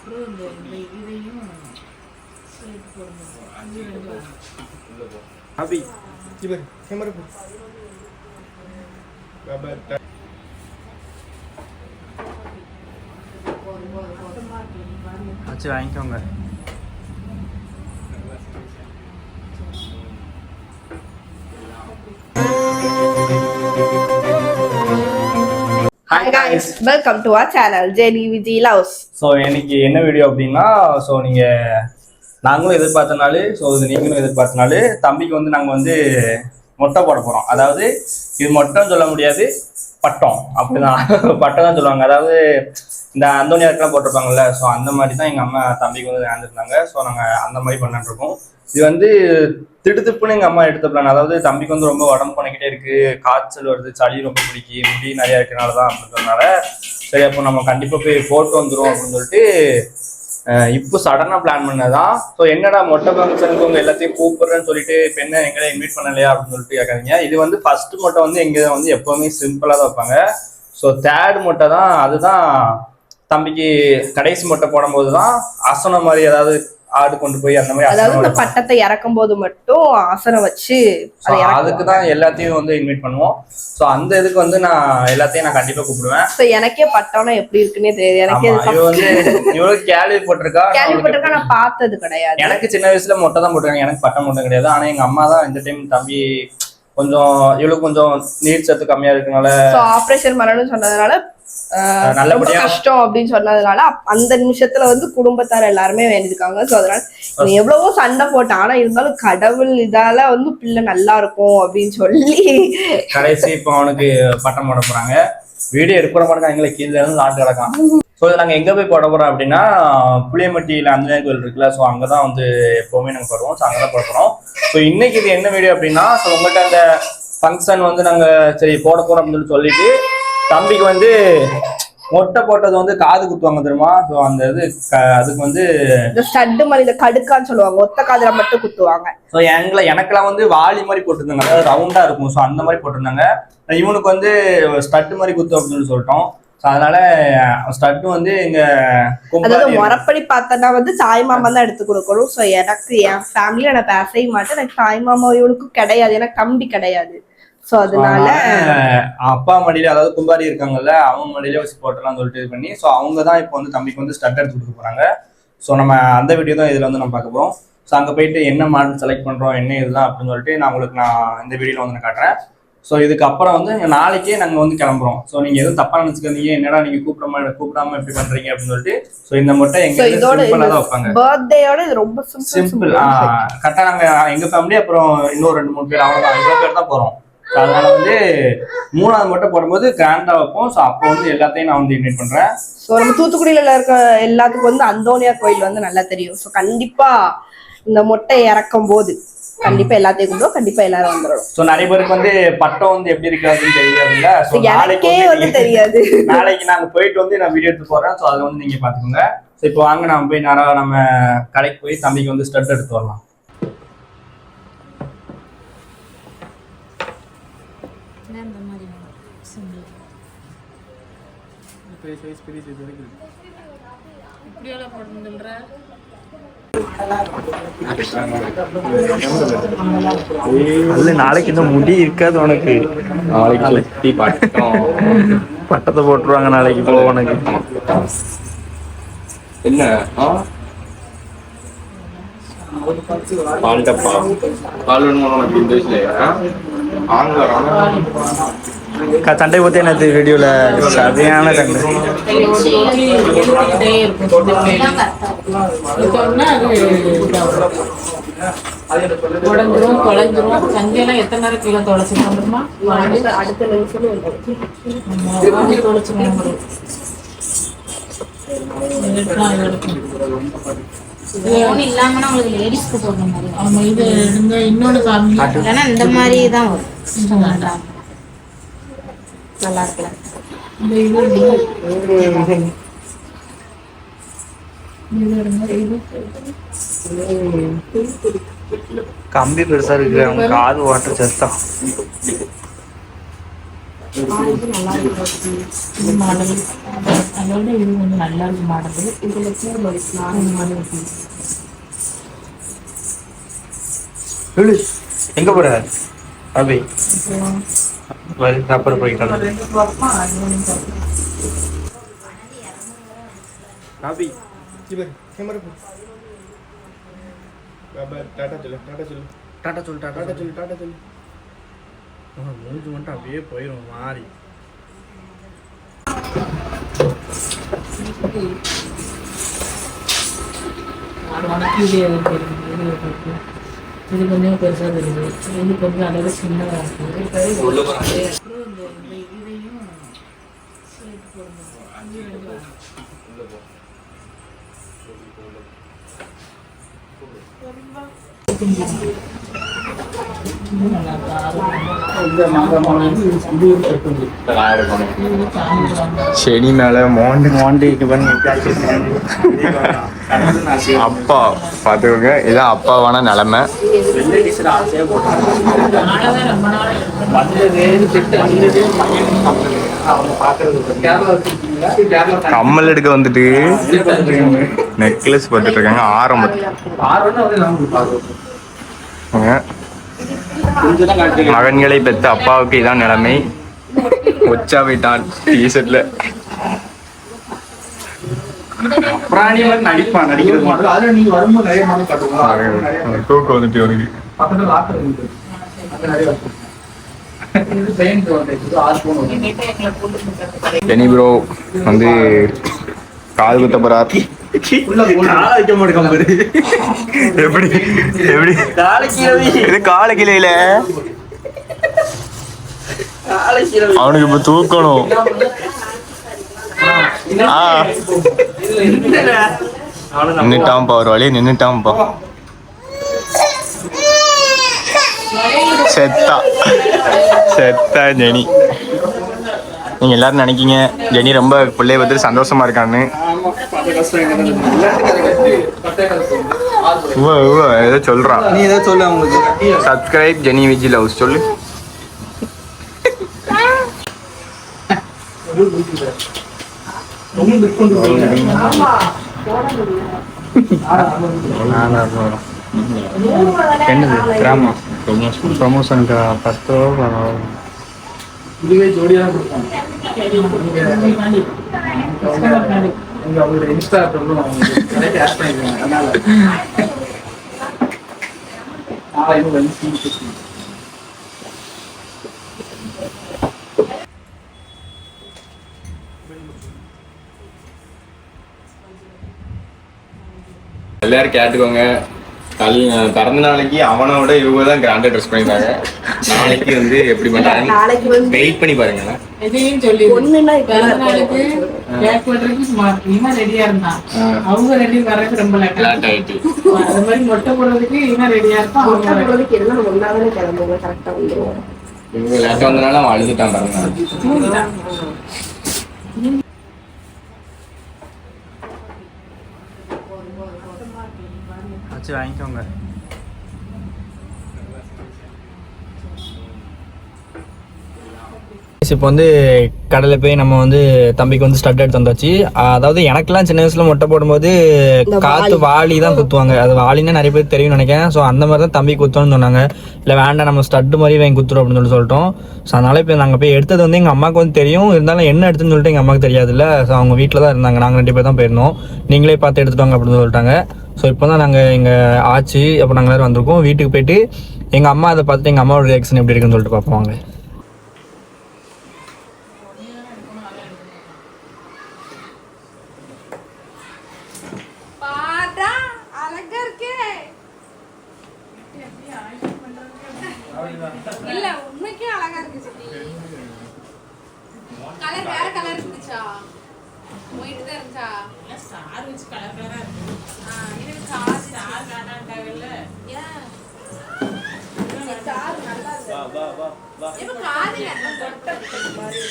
அப்புறம் இந்த இந்த இதையும் சேர்த்து போடணும் இது ரெண்டு வேணும். அபி Coba, kamera pun. Kabar tak. வாங்கிக்கோங்க Hi guys, welcome to our channel JDVG Loves. So இன்னைக்கு என்ன வீடியோ அப்படின்னா ஸோ நீங்கள் நாங்களும் எதிர்பார்த்தனாலே ஸோ இது நீங்களும் எதிர்பார்த்தனாலே தம்பிக்கு வந்து நாங்கள் வந்து மொட்டை போட போகிறோம் அதாவது இது மொட்டைன்னு சொல்ல முடியாது பட்டம். அப்படிதான். பட்டம் தான் சொல்லுவாங்க. அதாவது இந்த அந்தோனியாருக்கெல்லாம் போட்டிருப்பாங்கல்ல ஸோ அந்த மாதிரி தான் எங்கள் அம்மா தம்பிக்கு வந்து வாழ்ந்துருந்தாங்க ஸோ நாங்கள் அந்த மாதிரி பண்ணிட்டு இருக்கோம் இது வந்து திடுத்துப்புன்னு எங்கள் அம்மா எடுத்த பிளான் அதாவது தம்பிக்கு வந்து ரொம்ப உடம்பு பண்ணிக்கிட்டே இருக்கு. காய்ச்சல் வருது சளி ரொம்ப பிடிக்கி முடி நிறையா இருக்கனால தான் அப்படின்றதுனால சரி அப்போ நம்ம கண்டிப்பாக போய் போட்டு வந்துடும் அப்படின்னு சொல்லிட்டு இப்போ சடனாக பிளான் பண்ணதான் ஸோ என்னடா மொட்டை ஃபங்க்ஷனுக்கு உங்க எல்லாத்தையும் கூப்பிடுறேன்னு சொல்லிட்டு இப்போ என்ன எங்களை இன்வைட் பண்ணலையா அப்படின்னு சொல்லிட்டு கேட்காதீங்க. இது வந்து ஃபர்ஸ்ட் மொட்டை வந்து எங்க வந்து எப்பவுமே சிம்பிளாக தான் வைப்பாங்க. ஸோ தேர்ட் மொட்டை தான் அதுதான் தம்பிக்கு கடைசி மொட்டை போடும்போது தான் அசனம் மாதிரி ஏதாவது ஆடு கொண்டு போய் அந்த மாதிரி அதாவது இந்த. பட்டத்தை இறக்கும் போது மட்டும் ஆசனம் வச்சு அதுக்கு தான் எல்லாத்தையும் வந்து இன்வைட் பண்ணுவோம். ஸோ அந்த இதுக்கு வந்து நான் எல்லாத்தையும் நான் கண்டிப்பா கூப்பிடுவேன். ஸோ எனக்கே பட்டம்னா எப்படி இருக்குன்னே தெரியாது. எனக்கே வந்து இவ்வளவு கேள்விப்பட்டிருக்கா நான் அவளுக்கு கேள்விப்பட்டிருக்கா நான் பார்த்தது கிடையாது. எனக்கு சின்ன வயசுல மொட்டை தான் போட்டிருக்காங்க. எனக்கு பட்டம் மொட்டை கிடையாது. ஆனா எங்க அம்மா தான் இந்த டைம் தம்பி கொஞ்சம் இவளுக்கு கொஞ்சம் நீர் சத்து கம்மியா இருக்கனால ஆப்ரேஷன் பண்ணணும்னு சொன்னதுனால ரொம்ப நல்லபடியா கஷ்டம் அப்படின்னு சொன்னதுனால அந்த நிமிஷத்துல வந்து குடும்பத்தார் எல்லாருமே வேண்டியிருக்காங்க. ஸோ அதனால எவ்வளவோ சண்டை போட்டான் ஆனா இருந்தாலும் கடவுள் இதால வந்து பிள்ளை நல்லா இருக்கும் அப்படின்னு சொல்லி கடைசி இப்போ அவனுக்கு பட்டம் போட போறாங்க. வீடியோ எடுக்கிற மாட்டாங்க எங்களை கீழே இருந்து நாட்டு கிடக்கான். ஸோ இதை நாங்கள் எங்கே போய் போட போறோம் அப்படின்னா புளியம்பட்டியில் அஞ்சனேய கோயில் இருக்குல்ல ஸோ அங்கே தான் வந்து எப்போவுமே நாங்கள் போடுவோம். ஸோ அங்கே தான் போட போகிறோம் ஸோ இன்னைக்கு இது என்ன வீடியோ அப்படின்னா ஸோ உங்கள்கிட்ட அந்த ஃபங்க்ஷன் வந்து நாங்கள் சரி போட போகிறோம் அப்படின்னு சொல்லி சொல்லிட்டு தம்பிக்கு வந்து மொட்டை போட்டது வந்து காது குத்துவாங்க தெரியுமா? ஸோ அந்த இது அதுக்கு வந்து ஸ்டட்டு மாதிரி இந்த கடுக்கான்னு சொல்லுவாங்க. ஒத்த காதுல மட்டும் குத்துவாங்க. ஸோ எங்களை எனக்கெல்லாம் வந்து வாளி மாதிரி போட்டிருந்தாங்க. அதாவது ரவுண்டா இருக்கும். ஸோ அந்த மாதிரி போட்டிருந்தாங்க. இவனுக்கு வந்து ஸ்டட்டு மாதிரி குத்து அப்படின்னு சொல்லி சொல்லிட்டோம். ஸோ அதனால ஸ்டட்டு வந்து எங்க அதாவது முறப்படி பார்த்தோன்னா வந்து தாய் மாமா தான் எடுத்து கொடுக்கணும். ஸோ எனக்கு என் ஃபேமிலியில நான் பேசவே மாட்டேன். எனக்கு தாய் மாமா இவனுக்கும் கிடையாது. எனக்கு தம்பி கிடையாது. ஸோ அதனால அப்பா மடியில அதாவது கும்பாரி இருக்காங்கல்ல அவங்க மடியில வச்சு போட்டலாம் சொல்லிட்டு இது பண்ணி ஸோ அவங்க தான் இப்போ வந்து தம்பிக்கு வந்து ஸ்டட் எடுத்து கொடுக்க போறாங்க. ஸோ நம்ம அந்த வீடியோ தான் இதுல வந்து நம்ம பார்க்க போறோம். ஸோ அங்க போயிட்டு என்ன மாடல் செலக்ட் பண்றோம் என்ன இதெல்லாம் அப்படின்னு சொல்லிட்டு நான் உங்களுக்கு நான் இந்த வீடியோல வந்து நான் காட்டுறேன். ஸோ இதுக்கு அப்புறம் வந்து நாளைக்கே நாங்கள் வந்து கிளம்புறோம். ஸோ நீங்க எதுவும் தப்பா நினைச்சுக்காதீங்க. என்னடா நீங்க கூப்பிடாம கூப்பிடாம எப்படி பண்றீங்க அப்படின்னு சொல்லிட்டு ஸோ இந்த மட்டும் எங்க ஸோ இதோட சிம்பிளா தான் வைப்பாங்க. பர்த்டேயோட இது ரொம்ப சிம்பிள் கரெக்டாக நாங்கள் எங்க ஃபேமிலி அப்புறம் இன்னும் ரெண்டு மூணு பேர் அவ்வளோதான் இவ்வளோ பேர் தான் போறோம். So, அதனால வந்து மூணாவது மட்டும் போடும்போது கிராண்டா வைப்போம். ஸோ அப்போ வந்து எல்லாத்தையும் நான் வந்து இன்வைட் பண்றேன். ஸோ நம்ம தூத்துக்குடியில இருக்க எல்லாத்துக்கும் வந்து அந்தோனியா கோயில் வந்து நல்லா தெரியும். ஸோ கண்டிப்பா இந்த மொட்டை இறக்கும் போது கண்டிப்பா எல்லாத்தையும் கூப்பிடுவோம் கண்டிப்பா எல்லாரும் வந்துடணும். ஸோ நிறைய பேருக்கு வந்து பட்டம் வந்து எப்படி இருக்காதுன்னு தெரியாதுல்ல. ஸோ நாளைக்கு வந்து தெரியாது. நாளைக்கு நாங்க போயிட்டு வந்து நான் வீடியோ எடுத்து போறேன் ஸோ அதை வந்து நீங்க பாத்துக்கோங்க ஸோ இப்போ வாங்க நம்ம போய் நேரா நம்ம கடைக்கு போய் தம்பிக்கு வந்து ஸ்டட் எடுத்து வரலாம். இல்லை இந்த மாதிரி வேணும் சிம்பிள் இப்படியெல்லாம் போடணுன்ற அல்ல நாளைக்கு இந்த முடி இருக்காது உனக்கு. patong. பட்டத்தை போட்டுருவாங்க நாளைக்கு போ உனக்கு. என்ன? பாண்டப்பா பாலுன்னு உனக்கு? இந்த வயசுல சண்டை பத்தி என்ன வீடியோல சரியான சண்டை. உடஞ்சிரும் தொலைஞ்சிரும். சங்கையெல்லாம் எத்தனை நேரம் கீழே தொலைச்சிட்டு வந்துருமா அடுத்த நிமிஷம் எடுக்கலாம் இது எடுக்கலாம் ஃபோன் இல்லாமனா உங்களுக்கு லேடிஸ்க்கு போடுற மாதிரி ஆமா இது எடுங்க இன்னொன்று காமி இல்லைன்னா இந்த மாதிரி தான் வரும். நல்லா இந்த இது கம்பி பெருசா இருக்கு. அவங்க காது வாட்டர் செத்தான் இது நல்லா இருக்கு இது மாடல். அதோட இது கொஞ்சம் நல்லா இருக்கு மாடல். இதுல பூ வலிக்கலாம் இந்த மாதிரி எங்க போற? அபி. அப்புறம் அப்புறம் போயிட்டு ரெண்டு பார்ப்போம் அது ஒன்று பார்ப்போம் அபி. கேமரா டாடா சொல்லு டாடா சொல்லு. டாட்டா சொல்லு டாட்டா டாடா சொல்லு டாடா சொல்லு. மூஞ்சு மட்டும் அப்படியே போயிடும் மாறி. அது இது தெரியுது இது கொஞ்சம் பெருசாக தெரியுது இது கொஞ்சம் அளவு சின்னதாக இருக்கு அப்புறம் இந்த இதையும் சேர்த்து போடணும் செடி மேல மோண்டு இது பண்ணி அப்பா பாத்துக்கோங்க இதான் அப்பாவான நிலைமை. கம்மல் எடுக்க வந்துட்டு நெக்லஸ் பார்த்துட்டு இருக்காங்க ஆரம்பத்து மகன்களை பெற்ற அப்பாவுக்கு இதான் நிலைமை. உச்சா போயிட்டான் டிஷர்ட்ல பிராணி மாதிரி நடிப்பான் நடிக்கிறது மட்டும் அதுல நீங்க வரும்போது நிறைய மாடல் காட்டுவோம் தூக்கம் வந்துட்டு அவனுக்கு பக்கத்துல லாக்கர் இருக்கு. போன் ப்ரோ வந்து கால் குத்த போறார். எப்படி எப்படி? காலை கீழே வை. இது கால கிளையில காலை கீழே வை. அவனுக்கு இப்ப தூக்கணும். நின்னுட்டான்ப்பா ஒரு வழியை நின்னுட்டான்ப்பா செத்தா. செத்தா ஜெனி. நீங்க எல்லாரும் நினைக்கீங்க ஜெனி ரொம்ப பிள்ளைய பத்தி சந்தோஷமா இருக்கான்னு. உவ, உவ, ஏதோ சொல்றான் நீ ஏதாவது சொல்லு அவங்களுக்கு. சப்ஸ்கிரைப் ஜெனி விஜி லவ்ஸ் சொல்லு. என்னது கிராமம் ப்ரமோஷனுக்கு ரூபா இதுவே கொடுப்பாங்க. அவங்களோட இன்ஸ்டா அக்கௌண்ட்டும் கரெக்ட் ஆட் பண்ணிருக்காங்க அதனால வந்து சீன். எல்லாரும் கேட்டுக்கோங்க. கல் பிறந்த நாளைக்கு அவனோட இவங்க தான் கிராண்டா ட்ரெஸ் பண்ணிருக்காங்க நாளைக்கு வந்து எப்படி பண்றாங்க நாளைக்கு வந்து வெயிட் பண்ணி பாருங்க எதையும் சொல்லி ஒண்ணுன்னா பேக் பண்றதுக்கு ஸ்மார்ட் இவன் ரெடியா இருந்தான் அவங்க ரெடி வர்றதுக்கு ரொம்ப லேட் ஆயிட்டு. அது மாதிரி மொட்டை போடுறதுக்கு இவன் ரெடியா இருப்பான் அவங்க போடுறதுக்கு எல்லாம் ஒன்னாவே கிளம்புவோம். கரெக்டா வந்துருவோம். இவங்க லேட் வந்தனால அவன் அழுதுட்டான் பிறந்த நாளைக்கு வாங்கிக்கோங்க இப்போ வந்து கடையில் போய் நம்ம வந்து தம்பிக்கு வந்து ஸ்டட் எடுத்து வந்தாச்சு அதாவது எனக்கெல்லாம் சின்ன வயசுல மொட்டை போடும்போது காத்து வாளி தான் குத்துவாங்க. அது வாளின்னா நிறைய பேர் தெரியும் நினைக்கிறேன். ஸோ அந்த மாதிரி தான் தம்பி குத்தணும்னு சொன்னாங்க. இல்லை வேண்டாம் நம்ம ஸ்டட்டு மாதிரி வாங்கி குத்துறோம் அப்படின்னு சொல்லி சொல்லிட்டோம். ஸோ அதனால இப்போ நாங்கள் போய் எடுத்தது வந்து எங்கள் அம்மாவுக்கு வந்து தெரியும். இருந்தாலும் என்ன எடுத்துன்னு சொல்லிட்டு எங்கள் அம்மாவுக்கு தெரியாதுல்ல. ஸோ அவங்க வீட்டில் தான் இருந்தாங்க. நாங்கள் ரெண்டு பேர் தான் போயிருந்தோம். நீங்களே பார்த்து எடுத்துட்டு வாங்க அப்படின்னு சொல்லிட்டாங்க. ஸோ இப்போ தான் நாங்கள் எங்கள் ஆச்சு. அப்போ நாங்கள் எல்லாரும் வந்திருக்கோம். வீட்டுக்கு போயிட்டு எங்கள் அம்மா அதை பார்த்துட்டு எங்கள் அம்மாவோட ரியாக்ஷன் எப்படி இருக்குன்னு சொல்லிட்டு பார்ப்போம் வாங்க பாடா அழகா இருக்கே இல்ல உண்மைக்கே அழகா இருக்கு சித்தி கலர் வேற கலர் இருந்துச்சா? ஒயிட் தான் இருந்துச்சா ஸ்டார் வச்சு கலர் கலரா இருக்கு. ஆ, இது ஸ்டார் ஸ்டார் காட்டாண்டாவில்ல ஏன்? ஸ்டார் நல்லா இருக்கு இப்ப காது நல்லா தொட்ட மாதிரி.